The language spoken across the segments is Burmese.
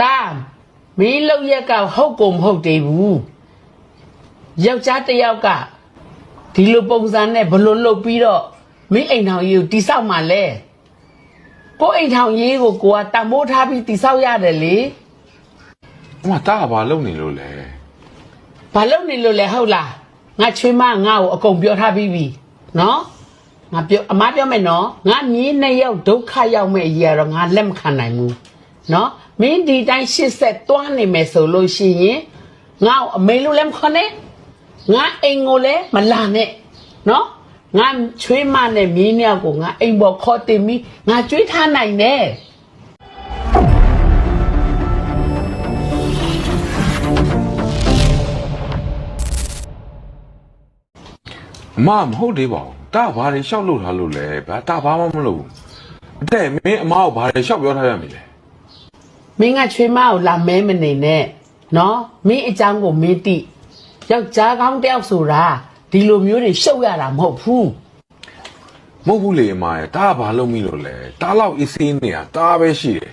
တာမင်းလောက်ရက်ကဟုတ်ကုန်မဟုတ်သေးဘူးယောက်ျားတစ်ယောက်ကဒီလိုပုံစံနဲ့ဘလို့လုပ်ပြီးတော့မင်းအိမ်ထောင်ကြီးကိုတိဆောက်မှလဲကိုအိမ်ထောင်ကြီးကိုကိုကတံမိုးထားပြီးတိဆောက်ရတယ်လေအမတားကဘာလုပ်နေလို့လဲဘာလုပ်နေလို့လဲဟုတ်လားငါချွေးမငါ့ကိုအကုန်ပြောထားပြီးပြီနော်ငါပြောအမားပြောမယ်နော်ငါမြေးနှစ်ယောက်ဒုက္ခရောက်မဲ့အရေးကတော့ငါလက်မခံနိုင်ဘူး နော်မင်းဒီတိုင်းရှစ်ဆက်တွားနေမယ်ဆိုလို့ရှိရင်ငါ့ကိုအမေလို့လည်းမခေါ်နဲ့ငါအိမ်ကိုလည်းမလာနဲ့နော်ငါချွေးမနဲ့မြေးနှစ်ယောက်ကိုငါအိမ်ပေါ်ခေါ်တင်ပြီးငါကြွေးထားနိုင်တယ်အမမဟုတ်သေးပါဘူးတားဘာတွေရှောက်လို့ထားလို့လဲဘာတားဘာမှမလုပ်ဘူးအတဲ့မင်းအမကိုဘာတွေရှောက်ပြောထားရမလဲ မင်းကချွေးမကိုလာမဲမနေနဲ့နော်မင်းအကြောင်းကိုမင်းသိယောက်ျားကောင်းတယောက်ဆိုတာဒီလိုမျိုးတွေရှုပ်ရတာမဟုတ်ဘူးမဟုတ်ဘူးလေအမရဲ့တားဘာလုပ်မိလို့လဲတားလောက်အစ်စေးနေတာတားပဲရှိတယ်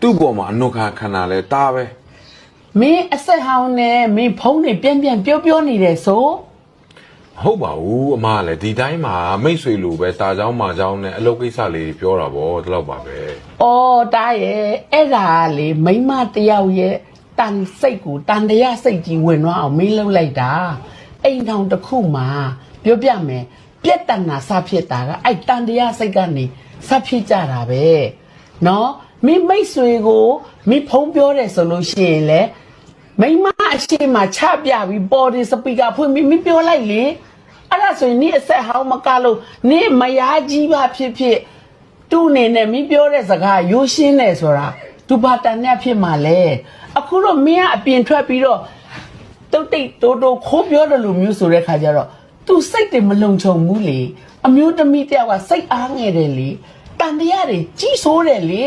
သူ့ပေါ်မှာအနုခံခန္ဓာလဲတားပဲမင်းအဆက်ဟောင်းနဲ့မင်းဖုံးနေပြန်ပြန်ပြောပြောနေတယ်ဆိုမ ဟုတ်ပါဘူးအမကလည်းဒီတိုင်းမှာမိတ်ဆွေလိုပဲတာเจ้าမာเจ้าနဲ့အလုပ်ကိစ္စလေးပြောတာဗောဒီလောက်ပါပဲ ။အော်တားရဲ့အဲ့ဒါကလေမိန်းမတယောက်ရဲ့တန်စိတ်ကိုတန်တရားစိတ်ကြီးဝင်သွားအောင်မင်းလှုပ်လိုက်တာ။အိမ်ထောင်တစ်ခုမှာပြောပြမယ်ပြက်တန်နာစဖြစ်တာကအဲ့တန်တရားစိတ်ကနေစဖြစ်ကြတာပဲ။နော်မင်းမိတ်ဆွေကိုမင်းဖုံးပြောတယ်ဆိုလို့ရှိရင်လေမိန်းမအရှိမချပြပြီးပေါ်ဒီစပီကာဖွင့်ပြီးမင်းပြောလိုက်လေ အဲ့ဒါဆိုရင်นี่အဆက်ဟောင်းမကလို့นี่မယားကြီးပါဖြစ်ဖြစ်သူ့အနေနဲ့မင်းပြောတဲ့စကားရိုးရှင်းတယ်ဆိုတာသူဘာတန်နဲ့ဖြစ်မှာလဲအခုတော့မင်းကအပြင်ထွက်ပြီးတော့တုတ်တိတ်တိုးတိုးခိုးပြောတယ်လို့မျိုးဆိုတဲ့ခါကျတော့သူစိတ်တွေမလုံခြုံဘူးလေအမျိုးသမီးတယောက်ကစိတ်အားငယ်တယ်လေတန်တရားတွေကြီးဆိုးတယ်လေ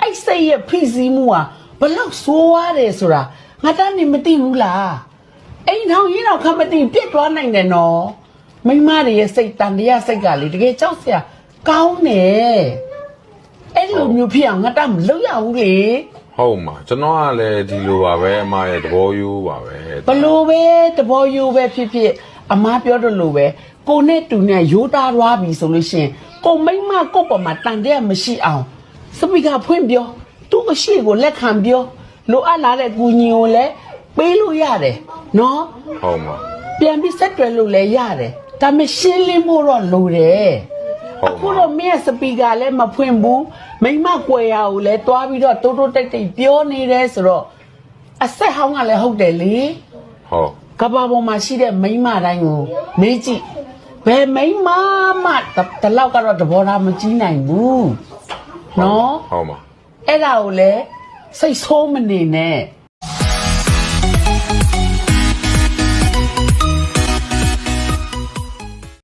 အဲ့စိတ်ရဲ့ဖိစီးမှုဟာဘလောက်ဆိုးရတယ်ဆိုတာငါတန်းနေမသိဘူးလားအိမ်ထောင်ရင်တော့ခမသိပြစ်သွားနိုင်တယ်နော် မိန်းမတွေရဲ့စိတ်တန်တရားစိတ်ကလေတကယ်ကြောက်စရာကောင်းတယ်အဲ့လိုမျိုးဖြစ်အောင်ငါတန်းမလုပ်ရဘူးလေဟုတ်မှာကျွန်တော်ကလည်းဒီလိုပါပဲအမရဲ့သဘောရိုးပါပဲဘလို့ပဲတဘောယူပဲဖြစ်ဖြစ်အမားပြောတယ်လို့ပဲကိုနဲ့တူနဲ့ရိုးသားသွားပြီဆိုလို့ရှိရင်ကိုမိမ့်မကိုပေါ်မှာတန်တဲ့မရှိအောင်စပီကာဖွင့်ပြောသူ့အရှိကိုလက်ခံပြောလိုအပ်လာတဲ့ကူညီကိုလည်းပေးလို့ရတယ်နော်ဟုတ်မှာပြန်ပြီးဆက်တွယ်လို့လည်းရတယ် ဒါပေမဲ့ရှင်းလင်းဖို့တော့လိုတယ်ဟုတ်အခုပါတော့မင်းရဲ့စပီကာလည်းမဖွင့်ဘူးမိမကွယ်ရကိုလည်းတွားပြီးတော့တိုးတိုးတိတ်တိတ်ပြောနေတယ်ဆိုတော့အဆက်ဟောင်းကလည်းဟုတ်တယ်လေဟုတ်ကဘာပေါ်မှာရှိတဲ့မိန်းမတိုင်းကိုမေးကြည့်ဘယ်မိန်းမမှတတလောက်ကတော့သဘောထားမကြီးနိုင်ဘူးနော်ဟုတ်မှာအဲ့ဒါကိုလည်းစိတ်ဆိုးမနေနဲ့